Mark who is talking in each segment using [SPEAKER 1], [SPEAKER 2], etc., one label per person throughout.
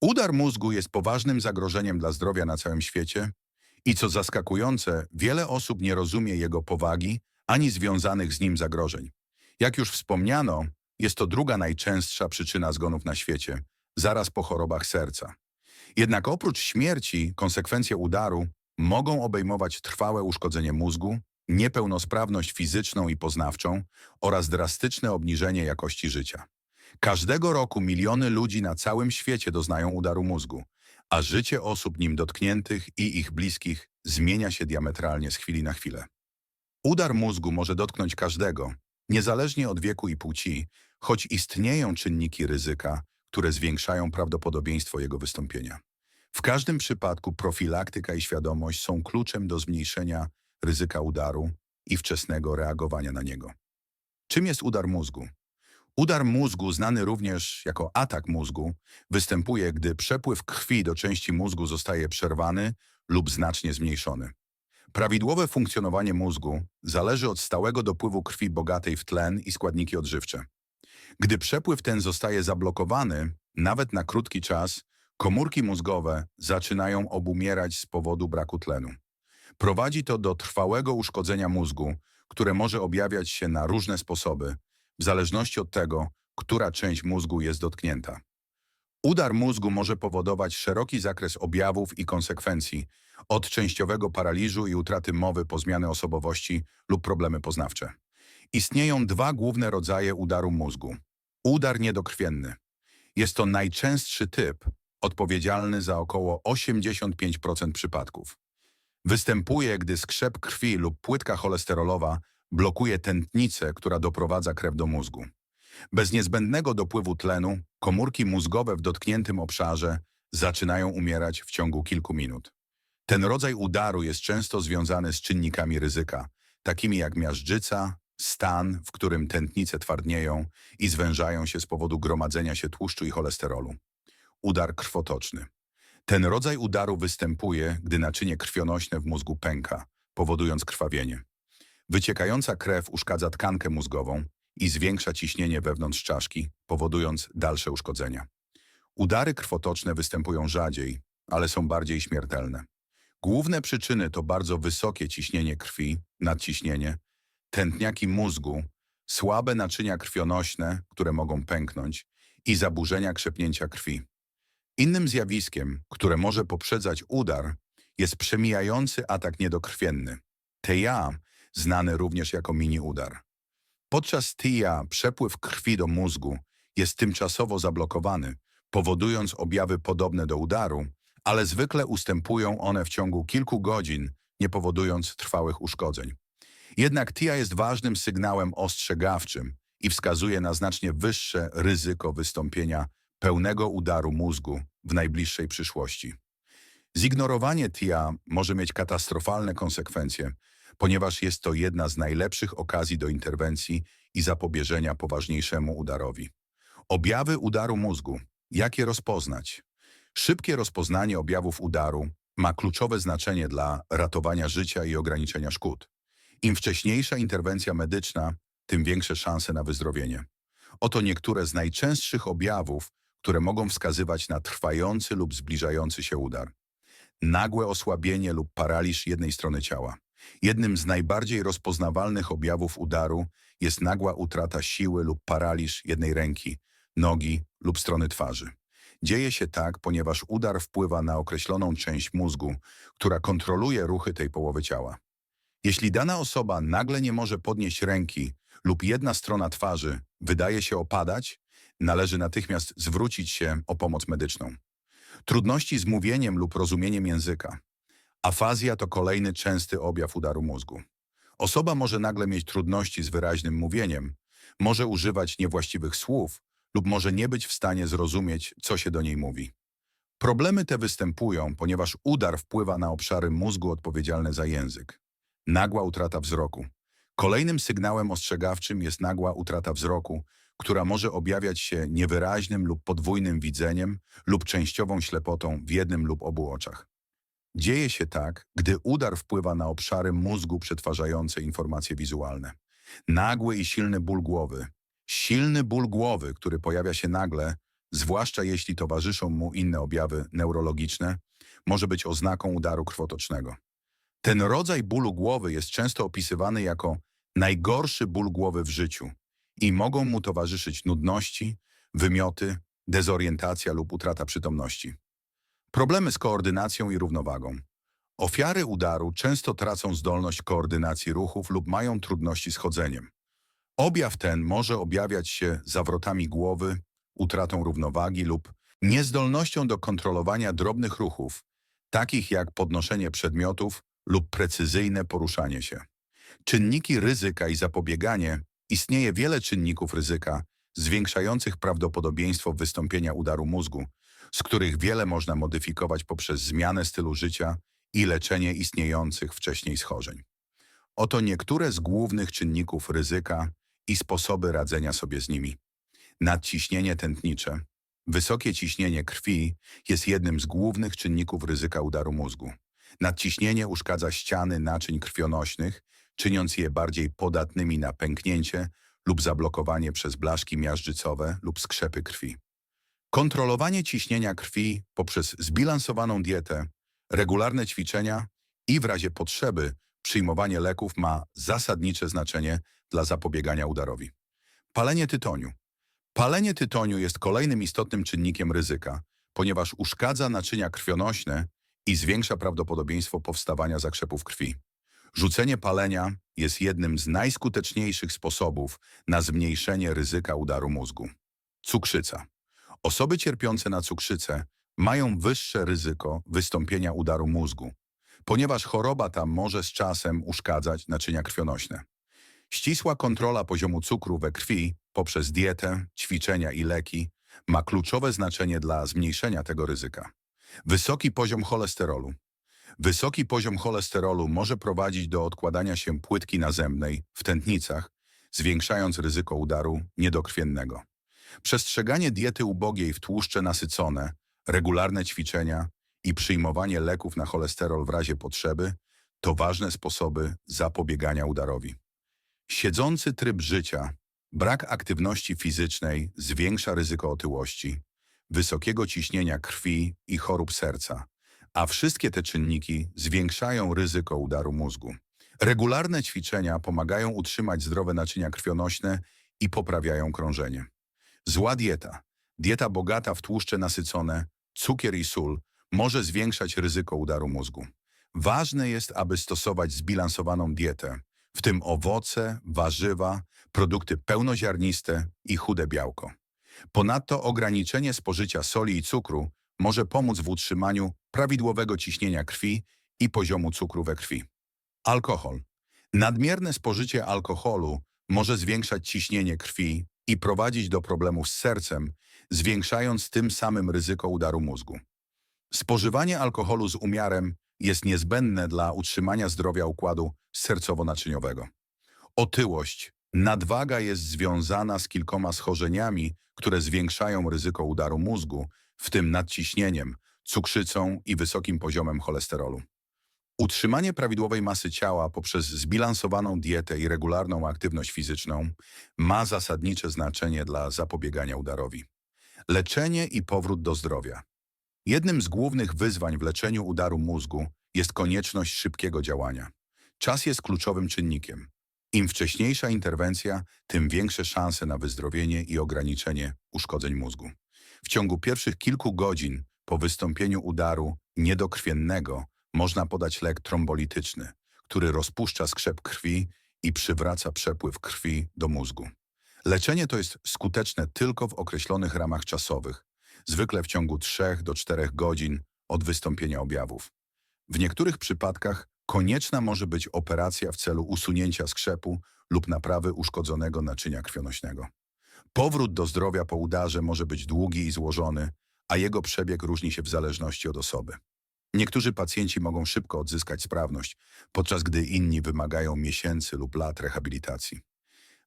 [SPEAKER 1] Udar mózgu jest poważnym zagrożeniem dla zdrowia na całym świecie i co zaskakujące, wiele osób nie rozumie jego powagi ani związanych z nim zagrożeń. Jak już wspomniano, jest to druga najczęstsza przyczyna zgonów na świecie, zaraz po chorobach serca. Jednak oprócz śmierci, konsekwencje udaru mogą obejmować trwałe uszkodzenie mózgu, niepełnosprawność fizyczną i poznawczą oraz drastyczne obniżenie jakości życia. Każdego roku miliony ludzi na całym świecie doznają udaru mózgu, a życie osób nim dotkniętych i ich bliskich zmienia się diametralnie z chwili na chwilę. Udar mózgu może dotknąć każdego, niezależnie od wieku i płci, choć istnieją czynniki ryzyka, które zwiększają prawdopodobieństwo jego wystąpienia. W każdym przypadku profilaktyka i świadomość są kluczem do zmniejszenia ryzyka udaru i wczesnego reagowania na niego. Czym jest udar mózgu? Udar mózgu, znany również jako atak mózgu, występuje, gdy przepływ krwi do części mózgu zostaje przerwany lub znacznie zmniejszony. Prawidłowe funkcjonowanie mózgu zależy od stałego dopływu krwi bogatej w tlen i składniki odżywcze. Gdy przepływ ten zostaje zablokowany, nawet na krótki czas, komórki mózgowe zaczynają obumierać z powodu braku tlenu. Prowadzi to do trwałego uszkodzenia mózgu, które może objawiać się na różne sposoby, w zależności od tego, która część mózgu jest dotknięta. Udar mózgu może powodować szeroki zakres objawów i konsekwencji, od częściowego paraliżu i utraty mowy po zmianę osobowości lub problemy poznawcze. Istnieją dwa główne rodzaje udaru mózgu. Udar niedokrwienny. Jest to najczęstszy typ, odpowiedzialny za około 85% przypadków. Występuje, gdy skrzep krwi lub płytka cholesterolowa blokuje tętnicę, która doprowadza krew do mózgu. Bez niezbędnego dopływu tlenu komórki mózgowe w dotkniętym obszarze zaczynają umierać w ciągu kilku minut. Ten rodzaj udaru jest często związany z czynnikami ryzyka, takimi jak miażdżyca, stan, w którym tętnice twardnieją i zwężają się z powodu gromadzenia się tłuszczu i cholesterolu. Udar krwotoczny. Ten rodzaj udaru występuje, gdy naczynie krwionośne w mózgu pęka, powodując krwawienie. Wyciekająca krew uszkadza tkankę mózgową i zwiększa ciśnienie wewnątrz czaszki, powodując dalsze uszkodzenia. Udary krwotoczne występują rzadziej, ale są bardziej śmiertelne. Główne przyczyny to bardzo wysokie ciśnienie krwi, nadciśnienie, tętniaki mózgu, słabe naczynia krwionośne, które mogą pęknąć i zaburzenia krzepnięcia krwi. Innym zjawiskiem, które może poprzedzać udar, jest przemijający atak niedokrwienny, TIA, znany również jako mini-udar. Podczas TIA przepływ krwi do mózgu jest tymczasowo zablokowany, powodując objawy podobne do udaru, ale zwykle ustępują one w ciągu kilku godzin, nie powodując trwałych uszkodzeń. Jednak TIA jest ważnym sygnałem ostrzegawczym i wskazuje na znacznie wyższe ryzyko wystąpienia pełnego udaru mózgu w najbliższej przyszłości. Zignorowanie TIA może mieć katastrofalne konsekwencje, ponieważ jest to jedna z najlepszych okazji do interwencji i zapobieżenia poważniejszemu udarowi. Objawy udaru mózgu. Jak je rozpoznać? Szybkie rozpoznanie objawów udaru ma kluczowe znaczenie dla ratowania życia i ograniczenia szkód. Im wcześniejsza interwencja medyczna, tym większe szanse na wyzdrowienie. Oto niektóre z najczęstszych objawów, które mogą wskazywać na trwający lub zbliżający się udar. Nagłe osłabienie lub paraliż jednej strony ciała. Jednym z najbardziej rozpoznawalnych objawów udaru jest nagła utrata siły lub paraliż jednej ręki, nogi lub strony twarzy. Dzieje się tak, ponieważ udar wpływa na określoną część mózgu, która kontroluje ruchy tej połowy ciała. Jeśli dana osoba nagle nie może podnieść ręki lub jedna strona twarzy wydaje się opadać, należy natychmiast zwrócić się o pomoc medyczną. Trudności z mówieniem lub rozumieniem języka. Afazja to kolejny częsty objaw udaru mózgu. Osoba może nagle mieć trudności z wyraźnym mówieniem, może używać niewłaściwych słów lub może nie być w stanie zrozumieć, co się do niej mówi. Problemy te występują, ponieważ udar wpływa na obszary mózgu odpowiedzialne za język. Nagła utrata wzroku. Kolejnym sygnałem ostrzegawczym jest nagła utrata wzroku, która może objawiać się niewyraźnym lub podwójnym widzeniem lub częściową ślepotą w jednym lub obu oczach. Dzieje się tak, gdy udar wpływa na obszary mózgu przetwarzające informacje wizualne. Nagły i silny ból głowy. Silny ból głowy, który pojawia się nagle, zwłaszcza jeśli towarzyszą mu inne objawy neurologiczne, może być oznaką udaru krwotocznego. Ten rodzaj bólu głowy jest często opisywany jako najgorszy ból głowy w życiu i mogą mu towarzyszyć nudności, wymioty, dezorientacja lub utrata przytomności. Problemy z koordynacją i równowagą. Ofiary udaru często tracą zdolność koordynacji ruchów lub mają trudności z chodzeniem. Objaw ten może objawiać się zawrotami głowy, utratą równowagi lub niezdolnością do kontrolowania drobnych ruchów, takich jak podnoszenie przedmiotów lub precyzyjne poruszanie się. Czynniki ryzyka i zapobieganie istnieje wiele czynników ryzyka zwiększających prawdopodobieństwo wystąpienia udaru mózgu, z których wiele można modyfikować poprzez zmianę stylu życia i leczenie istniejących wcześniej schorzeń. Oto niektóre z głównych czynników ryzyka i sposoby radzenia sobie z nimi. Nadciśnienie tętnicze. Wysokie ciśnienie krwi jest jednym z głównych czynników ryzyka udaru mózgu. Nadciśnienie uszkadza ściany naczyń krwionośnych, czyniąc je bardziej podatnymi na pęknięcie lub zablokowanie przez blaszki miażdżycowe lub skrzepy krwi. Kontrolowanie ciśnienia krwi poprzez zbilansowaną dietę, regularne ćwiczenia i w razie potrzeby przyjmowanie leków ma zasadnicze znaczenie dla zapobiegania udarowi. Palenie tytoniu. Palenie tytoniu jest kolejnym istotnym czynnikiem ryzyka, ponieważ uszkadza naczynia krwionośne i zwiększa prawdopodobieństwo powstawania zakrzepów krwi. Rzucenie palenia jest jednym z najskuteczniejszych sposobów na zmniejszenie ryzyka udaru mózgu. Cukrzyca. Osoby cierpiące na cukrzycę mają wyższe ryzyko wystąpienia udaru mózgu, ponieważ choroba ta może z czasem uszkadzać naczynia krwionośne. Ścisła kontrola poziomu cukru we krwi poprzez dietę, ćwiczenia i leki ma kluczowe znaczenie dla zmniejszenia tego ryzyka. Wysoki poziom cholesterolu. Wysoki poziom cholesterolu może prowadzić do odkładania się płytki nazemnej w tętnicach, zwiększając ryzyko udaru niedokrwiennego. Przestrzeganie diety ubogiej w tłuszcze nasycone, regularne ćwiczenia i przyjmowanie leków na cholesterol w razie potrzeby to ważne sposoby zapobiegania udarowi. Siedzący tryb życia, brak aktywności fizycznej zwiększa ryzyko otyłości, wysokiego ciśnienia krwi i chorób serca, a wszystkie te czynniki zwiększają ryzyko udaru mózgu. Regularne ćwiczenia pomagają utrzymać zdrowe naczynia krwionośne i poprawiają krążenie. Zła dieta, dieta bogata w tłuszcze nasycone, cukier i sól może zwiększać ryzyko udaru mózgu. Ważne jest, aby stosować zbilansowaną dietę, w tym owoce, warzywa, produkty pełnoziarniste i chude białko. Ponadto ograniczenie spożycia soli i cukru może pomóc w utrzymaniu prawidłowego ciśnienia krwi i poziomu cukru we krwi. Alkohol. Nadmierne spożycie alkoholu może zwiększać ciśnienie krwi i prowadzić do problemów z sercem, zwiększając tym samym ryzyko udaru mózgu. Spożywanie alkoholu z umiarem jest niezbędne dla utrzymania zdrowia układu sercowo-naczyniowego. Otyłość. Nadwaga jest związana z kilkoma schorzeniami, które zwiększają ryzyko udaru mózgu, w tym nadciśnieniem, cukrzycą i wysokim poziomem cholesterolu. Utrzymanie prawidłowej masy ciała poprzez zbilansowaną dietę i regularną aktywność fizyczną ma zasadnicze znaczenie dla zapobiegania udarowi. Leczenie i powrót do zdrowia. Jednym z głównych wyzwań w leczeniu udaru mózgu jest konieczność szybkiego działania. Czas jest kluczowym czynnikiem. Im wcześniejsza interwencja, tym większe szanse na wyzdrowienie i ograniczenie uszkodzeń mózgu. W ciągu pierwszych kilku godzin po wystąpieniu udaru niedokrwiennego można podać lek trombolityczny, który rozpuszcza skrzep krwi i przywraca przepływ krwi do mózgu. Leczenie to jest skuteczne tylko w określonych ramach czasowych, zwykle w ciągu 3 do 4 godzin od wystąpienia objawów. W niektórych przypadkach konieczna może być operacja w celu usunięcia skrzepu lub naprawy uszkodzonego naczynia krwionośnego. Powrót do zdrowia po udarze może być długi i złożony, a jego przebieg różni się w zależności od osoby. Niektórzy pacjenci mogą szybko odzyskać sprawność, podczas gdy inni wymagają miesięcy lub lat rehabilitacji.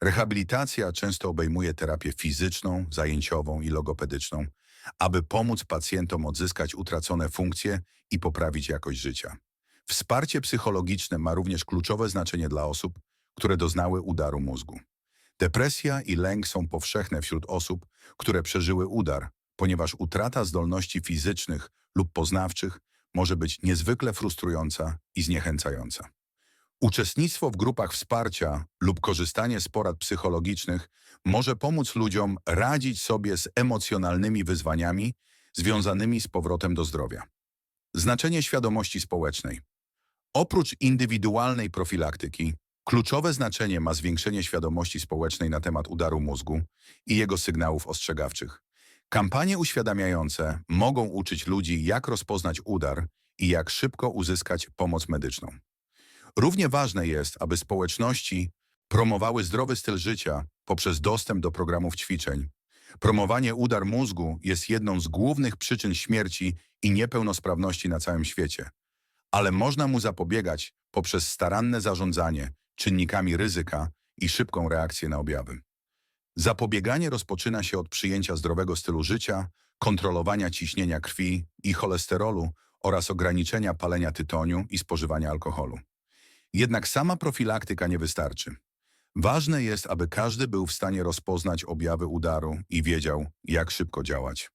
[SPEAKER 1] Rehabilitacja często obejmuje terapię fizyczną, zajęciową i logopedyczną, aby pomóc pacjentom odzyskać utracone funkcje i poprawić jakość życia. Wsparcie psychologiczne ma również kluczowe znaczenie dla osób, które doznały udaru mózgu. Depresja i lęk są powszechne wśród osób, które przeżyły udar, ponieważ utrata zdolności fizycznych lub poznawczych może być niezwykle frustrująca i zniechęcająca. Uczestnictwo w grupach wsparcia lub korzystanie z porad psychologicznych może pomóc ludziom radzić sobie z emocjonalnymi wyzwaniami związanymi z powrotem do zdrowia. Znaczenie świadomości społecznej. Oprócz indywidualnej profilaktyki, kluczowe znaczenie ma zwiększenie świadomości społecznej na temat udaru mózgu i jego sygnałów ostrzegawczych. Kampanie uświadamiające mogą uczyć ludzi, jak rozpoznać udar i jak szybko uzyskać pomoc medyczną. Równie ważne jest, aby społeczności promowały zdrowy styl życia poprzez dostęp do programów ćwiczeń. Promowanie udar mózgu jest jedną z głównych przyczyn śmierci i niepełnosprawności na całym świecie, ale można mu zapobiegać poprzez staranne zarządzanie czynnikami ryzyka i szybką reakcję na objawy. Zapobieganie rozpoczyna się od przyjęcia zdrowego stylu życia, kontrolowania ciśnienia krwi i cholesterolu oraz ograniczenia palenia tytoniu i spożywania alkoholu. Jednak sama profilaktyka nie wystarczy. Ważne jest, aby każdy był w stanie rozpoznać objawy udaru i wiedział, jak szybko działać.